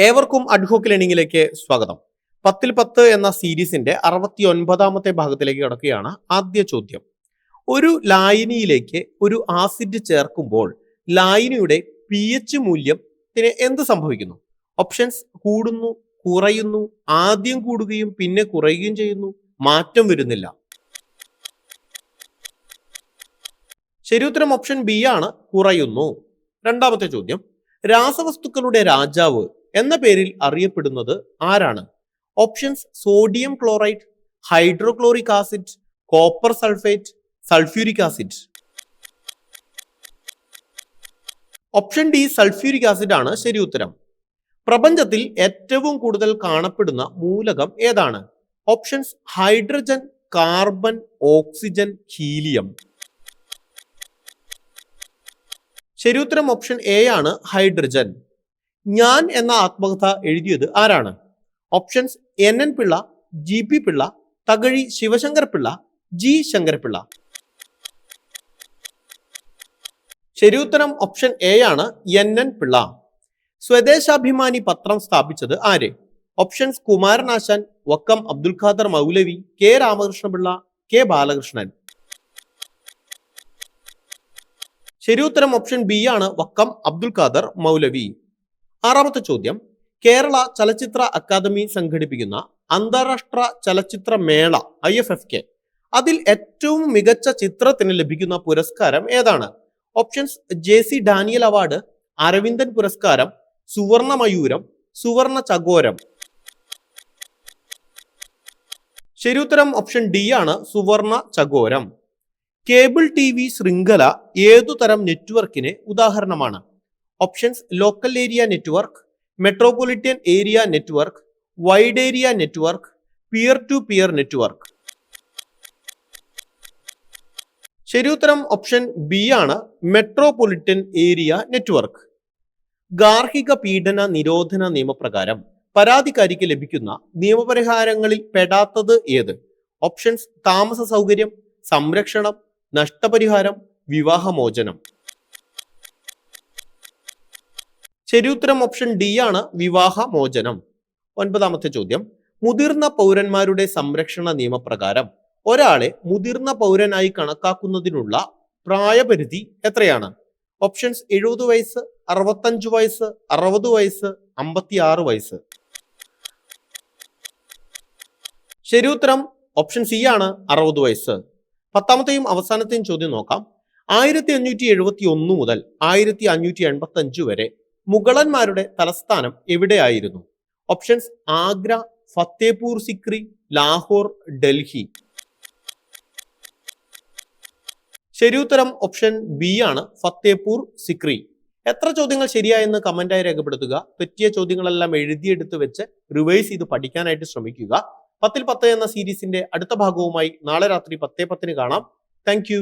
ഏവർക്കും അഡ്ഹോക്ക് ലേണിംഗിലേക്ക് സ്വാഗതം. പത്തിൽ പത്ത് എന്ന സീരീസിന്റെ അറുപത്തി ഒൻപതാമത്തെ ഭാഗത്തിലേക്ക് കിടക്കുകയാണ് ആദ്യ ചോദ്യം. ഒരു ലായനിയിലേക്ക് ഒരു ആസിഡ് ചേർക്കുമ്പോൾ ലായനിയുടെ പി എച്ച് മൂല്യത്തിന് എന്ത് സംഭവിക്കുന്നു? ഓപ്ഷൻസ് കൂടുന്നു കുറയുന്നു ആദ്യം കൂടുകയും പിന്നെ കുറയുകയും ചെയ്യുന്നു മാറ്റം വരുന്നില്ല. ശരിയുത്തരം ഓപ്ഷൻ ബി ആണ് കുറയുന്നു. രണ്ടാമത്തെ ചോദ്യം. രാസവസ്തുക്കളുടെ രാജാവ് എന്ന പേരിൽ അറിയപ്പെടുന്നത് ആരാണ്? Options sodium chloride hydrochloric acid copper sulphate sulphuric acid option D sulphuric acid ആണ് ശരി ഉത്തരം. പ്രപഞ്ചത്തിൽ ഏറ്റവും കൂടുതൽ കാണപ്പെടുന്ന മൂലകം ഏതാണ്? Options hydrogen carbon oxygen helium ശരി ഉത്തരം ഓപ്ഷൻ എ ആണ് ഹൈഡ്രജൻ ഞാൻ എന്ന ആത്മകഥ എഴുതിയത് ആരാണ്? Options N N Pillai G P Pillai Thakazhi Sivasankar Pillai G Sankarapillai ശരി ഉത്തരം ഓപ്ഷൻ എ ആണ് എൻ എൻ പിള്ള. സ്വദേശാഭിമാനി പത്രം സ്ഥാപിച്ചത് ആര്? Options Kumaranasan Vakkom Abdul Khader Moulavi K Ramakrishnapillai K Balakrishnan. ശരിയുത്തരം ഓപ്ഷൻ ബി ആണ് വക്കം അബ്ദുൽ ഖാദർ മൗലവി. ആറാമത്തെ ചോദ്യം. കേരള ചലച്ചിത്ര അക്കാദമി സംഘടിപ്പിക്കുന്ന അന്താരാഷ്ട്ര ചലച്ചിത്ര മേള ഐ എഫ് എഫ് കെ. അതിൽ ഏറ്റവും മികച്ച ചിത്രത്തിന് ലഭിക്കുന്ന പുരസ്കാരം ഏതാണ്? Options J C Daniel award Aravindan പുരസ്കാരം സുവർണ മയൂരം സുവർണ ചകോരം. ശരിയുത്തരം ഓപ്ഷൻ ഡി ആണ് സുവർണ ചകോരം. കേബിൾ ടി വി ശൃംഖല ഏതു തരം നെറ്റ്വർക്കിന് ഉദാഹരണമാണ്? Options local area network metropolitan area network wide area network peer to peer network ശരിയുത്തരം ഓപ്ഷൻ ബി ആണ് മെട്രോപൊളിറ്റൻ ഏരിയ നെറ്റ്വർക്ക് ഗാർഹിക പീഡന നിരോധന നിയമപ്രകാരം പരാതിക്കാരിക്ക് ലഭിക്കുന്ന നിയമപരിഹാരങ്ങളിൽ പെടാത്തത് ഏത്? ഓപ്ഷൻസ് താമസ സൗകര്യം സംരക്ഷണം നഷ്ടപരിഹാരം വിവാഹമോചനം. ശരി ഉത്തരം ഓപ്ഷൻ ഡി ആണ് വിവാഹമോചനം. ഒൻപതാമത്തെ ചോദ്യം. മുതിർന്ന പൗരന്മാരുടെ സംരക്ഷണ നിയമപ്രകാരം ഒരാളെ മുതിർന്ന പൗരനായി കണക്കാക്കുന്നതിനുള്ള പ്രായപരിധി എത്രയാണ്? ഓപ്ഷൻസ് എഴുപത് വയസ്സ് അറുപത്തഞ്ച് വയസ്സ് അറുപത് വയസ്സ് അമ്പത്തി ആറ് വയസ്സ്. ശരി ഉത്തരം ഓപ്ഷൻ സി ആണ് അറുപത് വയസ്സ്. പത്താമത്തെയും അവസാനത്തെയും ചോദ്യം നോക്കാം. ആയിരത്തി അഞ്ഞൂറ്റി എഴുപത്തി ഒന്ന് മുതൽ ആയിരത്തി അഞ്ഞൂറ്റി എൺപത്തി അഞ്ച് വരെ മുഗളന്മാരുടെ തലസ്ഥാനം എവിടെയായിരുന്നു? ഓപ്ഷൻസ് ആഗ്ര ഫത്തേപൂർ സിക്രി ലാഹോർ ഡൽഹി. ശരിയുത്തരം ഓപ്ഷൻ ബി ആണ് ഫത്തേപൂർ സിക്രി. എത്ര ചോദ്യങ്ങൾ ശരിയായെന്ന് കമന്റായി രേഖപ്പെടുത്തുക. തെറ്റിയ ചോദ്യങ്ങളെല്ലാം എഴുതിയെടുത്ത് വെച്ച് റിവൈസ് ചെയ്ത് പഠിക്കാനായിട്ട് ശ്രമിക്കുക. പത്തിൽ പത്ത് എന്ന സീരീസിന്റെ അടുത്ത ഭാഗവുമായി നാളെ രാത്രി പത്തേ പത്തിന് കാണാം. താങ്ക്